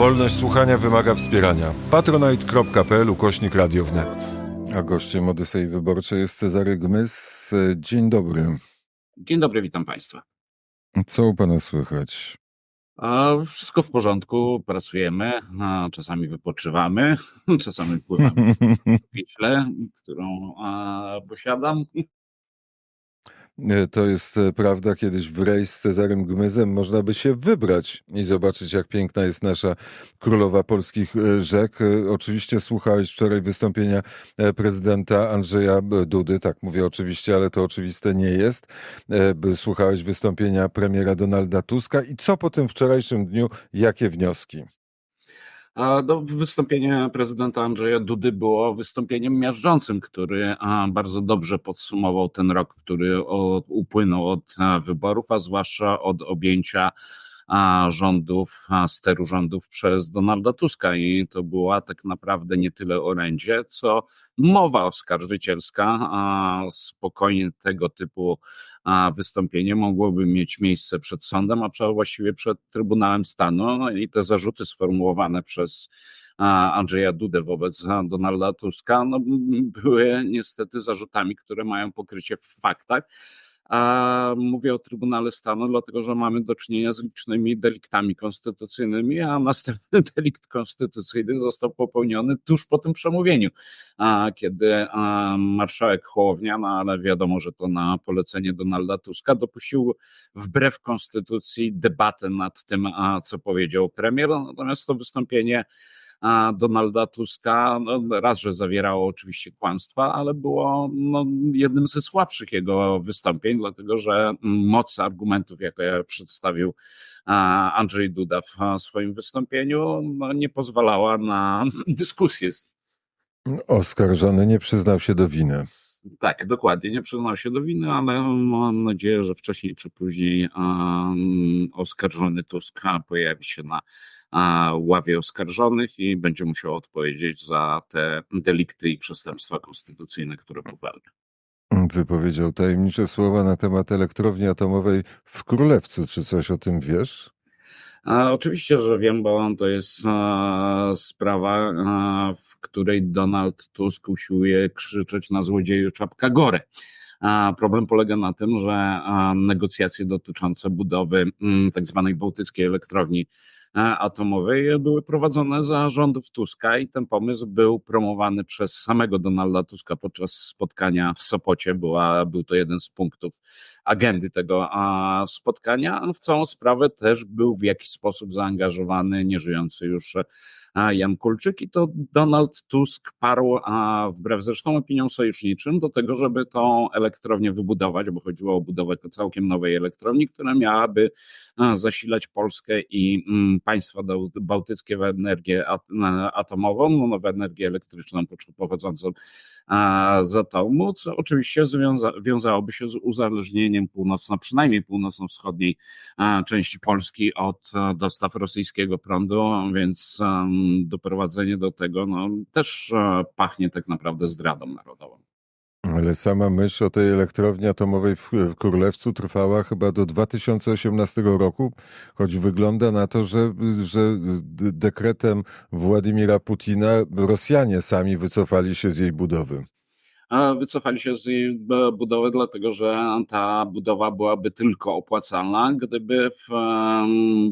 Wolność słuchania wymaga wspierania. patronite.pl ukośnik radio wnet. A gościem Odysei Wyborczej jest Cezary Gmys. Dzień dobry. Dzień dobry, witam Państwa. Co u Pana słychać? A wszystko w porządku, pracujemy, a czasami wypoczywamy, czasami pływamy w Wiśle, którą a, posiadam. E, To jest e, prawda, kiedyś w rejs z Cezarym Gmyzem można by się wybrać i zobaczyć, jak piękna jest nasza królowa polskich e, rzek. Oczywiście słuchałeś wczoraj wystąpienia prezydenta Andrzeja Dudy. Tak mówię oczywiście, ale to oczywiste nie jest. Słuchałeś wystąpienia premiera Donalda Tuska. I co po tym wczorajszym dniu? Jakie wnioski? No, wystąpienie prezydenta Andrzeja Dudy było wystąpieniem miażdżącym, który bardzo dobrze podsumował ten rok, który upłynął od wyborów, a zwłaszcza od objęcia rządów, steru rządów przez Donalda Tuska. I to była tak naprawdę nie tyle orędzie, co mowa oskarżycielska. Spokojnie tego typu wystąpienie mogłoby mieć miejsce przed sądem, a właściwie przed Trybunałem Stanu. No i te zarzuty sformułowane przez a, Andrzeja Dudę wobec a, Donalda Tuska no, były niestety zarzutami, które mają pokrycie w faktach. A mówię o Trybunale Stanu, dlatego że mamy do czynienia z licznymi deliktami konstytucyjnymi, a następny delikt konstytucyjny został popełniony tuż po tym przemówieniu, a kiedy marszałek Hołownia, no ale wiadomo, że to na polecenie Donalda Tuska, dopuścił wbrew konstytucji debatę nad tym, a, co powiedział premier. Natomiast to wystąpienie Donalda Tuska no, raz, że zawierało oczywiście kłamstwa, ale było no, jednym ze słabszych jego wystąpień, dlatego że moc argumentów, jakie przedstawił Andrzej Duda w swoim wystąpieniu, no, nie pozwalała na dyskusję Oskarżony nie przyznał się do winy. Tak, dokładnie. Nie przyznał się do winy, ale mam nadzieję, że wcześniej czy później um, oskarżony Tusk pojawi się na ławie oskarżonych i będzie musiał odpowiedzieć za te delikty i przestępstwa konstytucyjne, które popełnił. Wypowiedział tajemnicze słowa na temat elektrowni atomowej w Królewcu. Czy coś o tym wiesz? A, oczywiście, że wiem, bo to jest a, sprawa, a, w której Donald Tusk usiłuje krzyczeć na złodzieju czapka gore. A problem polega na tym, że negocjacje dotyczące budowy mm, tak zwanej bałtyckiej elektrowni atomowej były prowadzone za rządów Tuska i ten pomysł był promowany przez samego Donalda Tuska podczas spotkania w Sopocie. Była, był to jeden z punktów agendy tego spotkania. W całą sprawę też był w jakiś sposób zaangażowany nieżyjący już a, Jan Kulczyk i to Donald Tusk parł, a wbrew zresztą opiniom sojuszniczym, do tego, żeby tą elektrownię wybudować, bo chodziło o budowę całkiem nowej elektrowni, która miałaby zasilać Polskę i mm, państwa bałtyckie w energię atomową, no, w energię elektryczną po- pochodzącą z atomu, co oczywiście związa- wiązałoby się z uzależnieniem północno, przynajmniej północno-wschodniej części Polski od e, dostaw rosyjskiego prądu, więc doprowadzenie do tego no, też e, pachnie tak naprawdę zdradą narodową. Ale sama myśl o tej elektrowni atomowej w, w Królewcu trwała chyba do 2018 roku, choć wygląda na to, że, że dekretem Władimira Putina Rosjanie sami wycofali się z jej budowy. Wycofali się z jej budowy, dlatego że ta budowa byłaby tylko opłacalna, gdyby w,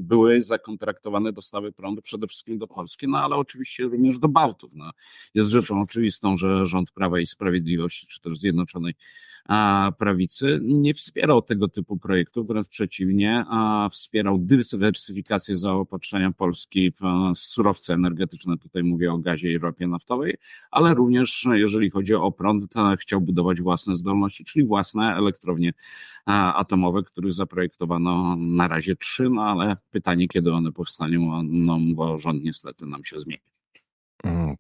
były zakontraktowane dostawy prądu przede wszystkim do Polski, no ale oczywiście również do Bałtów. No, jest rzeczą oczywistą, że rząd Prawa i Sprawiedliwości, czy też Zjednoczonej Prawicy nie wspierał tego typu projektów, wręcz przeciwnie, a wspierał dywersyfikację zaopatrzenia Polski w e, surowce energetyczne, tutaj mówię o gazie i ropie naftowej, ale również jeżeli chodzi o prąd, to chciał budować własne zdolności, czyli własne elektrownie atomowe, których zaprojektowano na razie trzy, no ale pytanie, kiedy one powstaną, no bo rząd niestety nam się zmieni.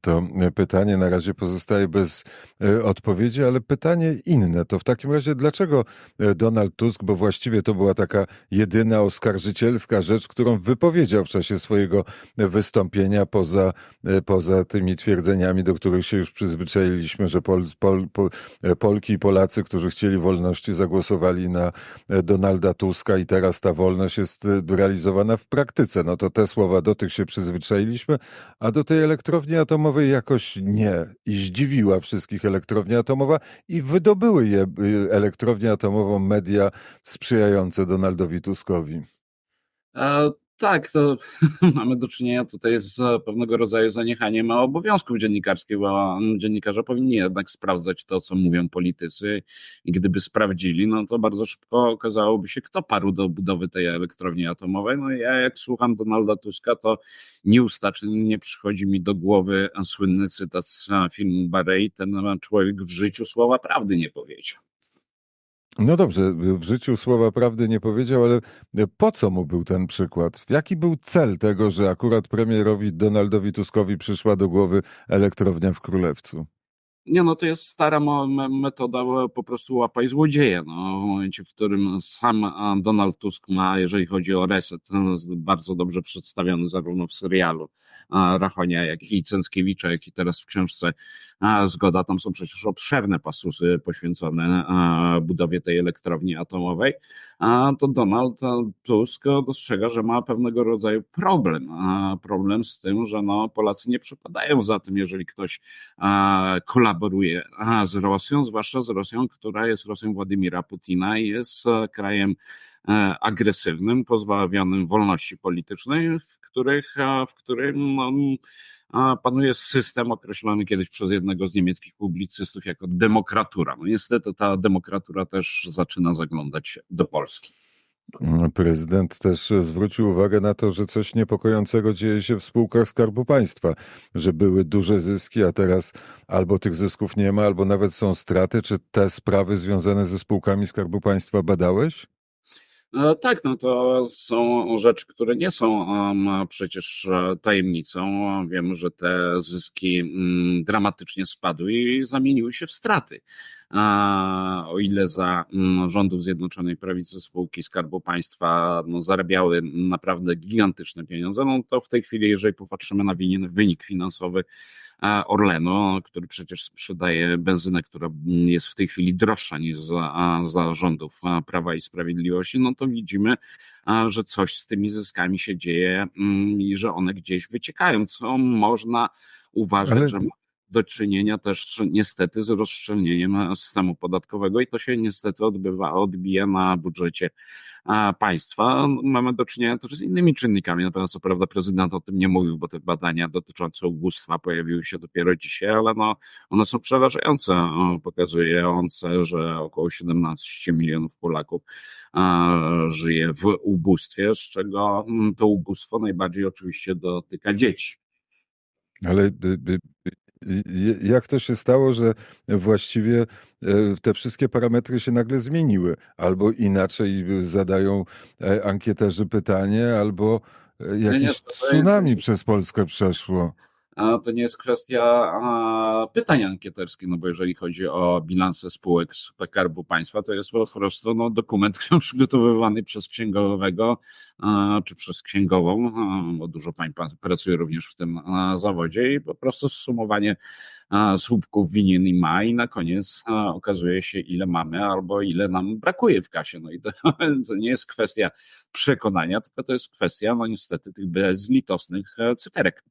To pytanie na razie pozostaje bez e, odpowiedzi, ale pytanie inne. To w takim razie dlaczego e, Donald Tusk, bo właściwie to była taka jedyna oskarżycielska rzecz, którą wypowiedział w czasie swojego wystąpienia poza, e, poza tymi twierdzeniami, do których się już przyzwyczailiśmy, że Pol, Pol, Pol, Polki i Polacy, którzy chcieli wolności, zagłosowali na Donalda Tuska i teraz ta wolność jest realizowana w praktyce. No to te słowa do tych się przyzwyczailiśmy, a do tej elektrowni atomowej jakoś nie. I zdziwiła wszystkich elektrownia atomowa i wydobyły je y, elektrownię atomową media sprzyjające Donaldowi Tuskowi. Tak, to mamy do czynienia tutaj z pewnego rodzaju zaniechaniem obowiązków dziennikarskich, bo dziennikarze powinni jednak sprawdzać to, co mówią politycy i gdyby sprawdzili, no to bardzo szybko okazałoby się, kto parł do budowy tej elektrowni atomowej. No ja jak słucham Donalda Tuska, to nieustacznie przychodzi mi do głowy słynny cytat z filmu Barei, ten człowiek w życiu słowa prawdy nie powiedział. No dobrze, w życiu słowa prawdy nie powiedział, ale po co mu był ten przykład? Jaki był cel tego, że akurat premierowi Donaldowi Tuskowi przyszła do głowy elektrownia w Królewcu? Nie, no to jest stara metoda po prostu łapaj złodzieja. No, w momencie, w którym sam Donald Tusk ma, jeżeli chodzi o reset, no, bardzo dobrze przedstawiony zarówno w serialu Rachonia, jak i Cęckiewicza, jak i teraz w książce Zgoda. Tam są przecież obszerne pasusy poświęcone budowie tej elektrowni atomowej. To Donald Tusk dostrzega, że ma pewnego rodzaju problem. Problem z tym, że no, Polacy nie przepadają za tym, jeżeli ktoś kolaboruje z Rosją, zwłaszcza z Rosją, która jest Rosją Władimira Putina i jest krajem E, agresywnym, pozbawionym wolności politycznej, w, których, w którym no, panuje system określony kiedyś przez jednego z niemieckich publicystów jako demokratura. No niestety ta demokratura też zaczyna zaglądać do Polski. Prezydent też zwrócił uwagę na to, że coś niepokojącego dzieje się w spółkach Skarbu Państwa, że były duże zyski, a teraz albo tych zysków nie ma, albo nawet są straty. Czy te sprawy związane ze spółkami Skarbu Państwa badałeś? E, tak, no to są rzeczy, które nie są przecież e, tajemnicą. Wiemy, że te zyski mm, dramatycznie spadły i zamieniły się w straty. O ile za mm, rządów Zjednoczonej Prawicy spółki Skarbu Państwa no, zarabiały naprawdę gigantyczne pieniądze, no to w tej chwili, jeżeli popatrzymy na wynik finansowy, Orlenu, który przecież sprzedaje benzynę, która jest w tej chwili droższa niż za, za rządów Prawa i Sprawiedliwości, no to widzimy, że coś z tymi zyskami się dzieje mm, i że one gdzieś wyciekają, co można uważać, Ale... że do czynienia też niestety z rozszczelnieniem systemu podatkowego i to się niestety odbywa, odbija na budżecie państwa. Mamy do czynienia też z innymi czynnikami, natomiast co prawda prezydent o tym nie mówił, bo te badania dotyczące ubóstwa pojawiły się dopiero dzisiaj, ale no, one są przerażające, pokazujące, że około 17 milionów Polaków żyje w ubóstwie, z czego mm, to ubóstwo najbardziej oczywiście dotyka dzieci. Ale jak to się stało, że właściwie e, te wszystkie parametry się nagle zmieniły? Albo inaczej zadają e, ankieterzy pytanie, albo e, jakieś tsunami przez Polskę przeszło to nie jest kwestia pytań ankieterskich, no bo jeżeli chodzi o bilanse spółek Skarbu Państwa, to jest po prostu no, dokument przygotowywany przez księgowego czy przez księgową, bo dużo pań pracuje również w tym zawodzie i po prostu zsumowanie słupków winien i ma i na koniec okazuje się ile mamy albo ile nam brakuje w kasie. No i to, to nie jest kwestia przekonania, tylko to jest kwestia no niestety tych bezlitosnych e, cyferek.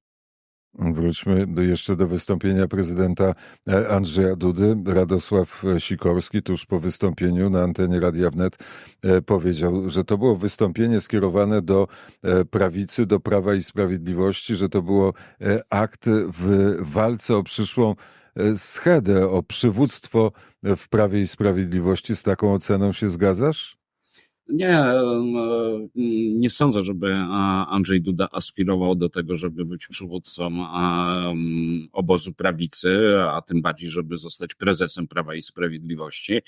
Wróćmy jeszcze do wystąpienia prezydenta e, Andrzeja Dudy. Radosław Sikorski tuż po wystąpieniu na antenie Radia Wnet e, powiedział, że to było wystąpienie skierowane do e, prawicy, do Prawa i Sprawiedliwości, że to było akt w walce o przyszłą schedę, o przywództwo w Prawie i Sprawiedliwości. Z taką oceną się zgadzasz? Nie, nie sądzę, żeby Andrzej Duda aspirował do tego, żeby być przywódcą obozu prawicy, a tym bardziej, żeby zostać prezesem Prawa i Sprawiedliwości.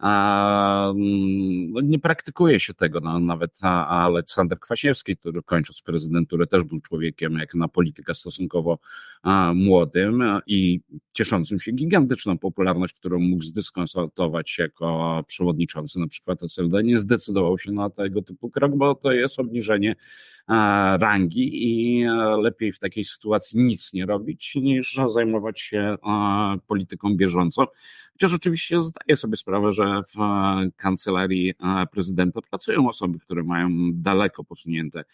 Mm, no nie praktykuje się tego. No, nawet Aleksander Kwaśniewski, który kończąc prezydenturę też był człowiekiem jak na polityka stosunkowo młodym i cieszącym się gigantyczną popularność, którą mógł zdyskonsultować jako przewodniczący na przykład SLD, nie zdecydował się na tego typu krok, bo to jest obniżenie rangi i lepiej w takiej sytuacji nic nie robić, niż zajmować się polityką bieżącą. Chociaż oczywiście zdaję sobie sprawę, że w kancelarii prezydenta pracują osoby, które mają daleko posunięte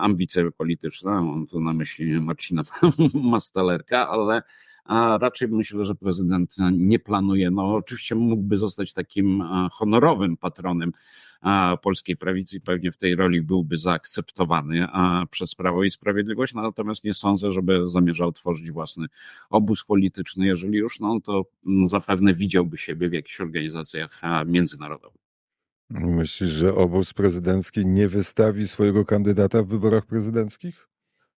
ambicje polityczne. Mam tu na myśli Marcina Mastalerka, ale a raczej myślę, że prezydent nie planuje. No, oczywiście mógłby zostać takim honorowym patronem polskiej prawicy i pewnie w tej roli byłby zaakceptowany przez Prawo i Sprawiedliwość, no, natomiast nie sądzę, żeby zamierzał tworzyć własny obóz polityczny. Jeżeli już, no to mm, zapewne widziałby siebie w jakichś organizacjach międzynarodowych. Myślisz, że obóz prezydencki nie wystawi swojego kandydata w wyborach prezydenckich?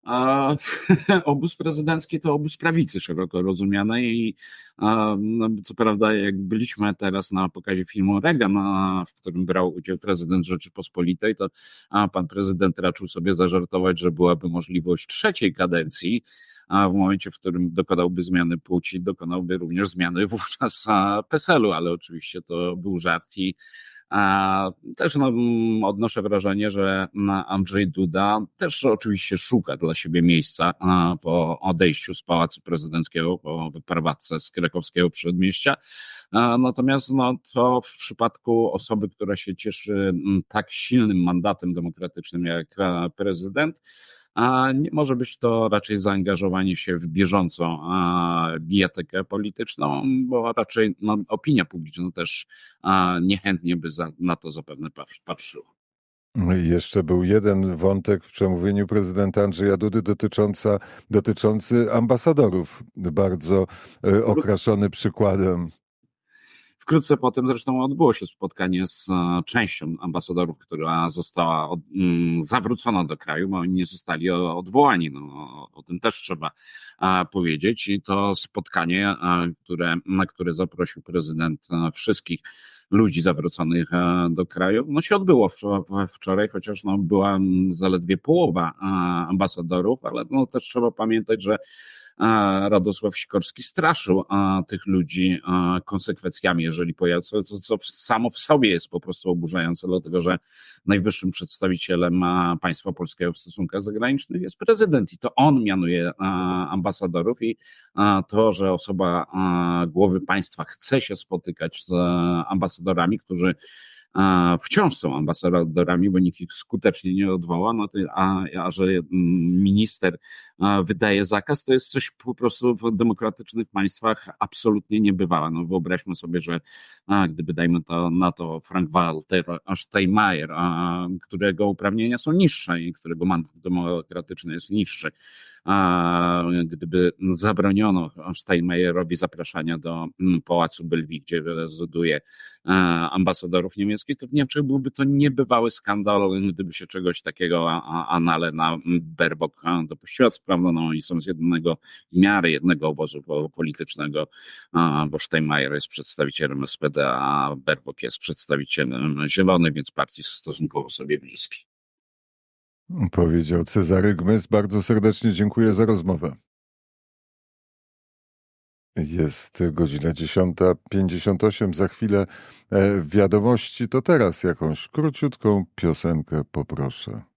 A obóz prezydencki to obóz prawicy szeroko rozumianej i a, no, co prawda jak byliśmy teraz na pokazie filmu Reagan, a, w którym brał udział prezydent Rzeczypospolitej, to a, pan prezydent raczył sobie zażartować, że byłaby możliwość trzeciej kadencji, a w momencie, w którym dokonałby zmiany płci, dokonałby również zmiany wówczas PESEL-u, ale oczywiście to był żart i też no, odnoszę wrażenie, że Andrzej Duda też oczywiście szuka dla siebie miejsca po odejściu z Pałacu Prezydenckiego, po wyprowadzce z krakowskiego przedmieścia. Natomiast no, to w przypadku osoby, która się cieszy tak silnym mandatem demokratycznym jak prezydent, a nie może być to raczej zaangażowanie się w bieżącą bijatykę polityczną, bo raczej no, opinia publiczna też niechętnie by za, na to zapewne patrzyła. No jeszcze był jeden wątek w przemówieniu prezydenta Andrzeja Dudy dotycząca, dotyczący ambasadorów, bardzo e, okraszony przykładem. Wkrótce potem zresztą odbyło się spotkanie z e, częścią ambasadorów, która została od, mm, zawrócona do kraju, bo oni nie zostali odwołani. No, o tym też trzeba powiedzieć. I to spotkanie, które, na które zaprosił prezydent e, wszystkich ludzi zawróconych e, do kraju, no się odbyło wczoraj, chociaż no była zaledwie połowa ambasadorów, ale no też trzeba pamiętać, że Radosław Sikorski straszył tych ludzi konsekwencjami, jeżeli pojawią co, co samo w sobie jest po prostu oburzające, dlatego że najwyższym przedstawicielem państwa polskiego w stosunkach zagranicznych jest prezydent. I to on mianuje ambasadorów. I to, że osoba głowy państwa chce się spotykać z ambasadorami, którzy wciąż są ambasadorami, bo nikt ich skutecznie nie odwoła, no to, a, a że mm, minister wydaje zakaz, to jest coś po prostu w demokratycznych państwach absolutnie niebywałe. No wyobraźmy sobie, że a, gdyby dajmy to na to Frank-Walter Steinmeier, a, którego uprawnienia są niższe i którego mandat demokratyczny jest niższy, gdyby zabroniono Steinmeierowi zapraszania do mm, Pałacu Belwi, gdzie rezyduje ambasadorów niemieckich, to w Niemczech byłby to niebywały skandal, gdyby się czegoś takiego Anale na Berbok dopuściła. Co prawda, no, oni są z jednego, w miarę jednego obozu politycznego, bo Steinmeier jest przedstawicielem SPD, a Berbok jest przedstawicielem Zielonych, więc partii stosunkowo sobie bliskiej. Powiedział Cezary Gmys. Bardzo serdecznie dziękuję za rozmowę. Jest godzina 10.58. Za chwilę e, wiadomości. To teraz jakąś króciutką piosenkę poproszę.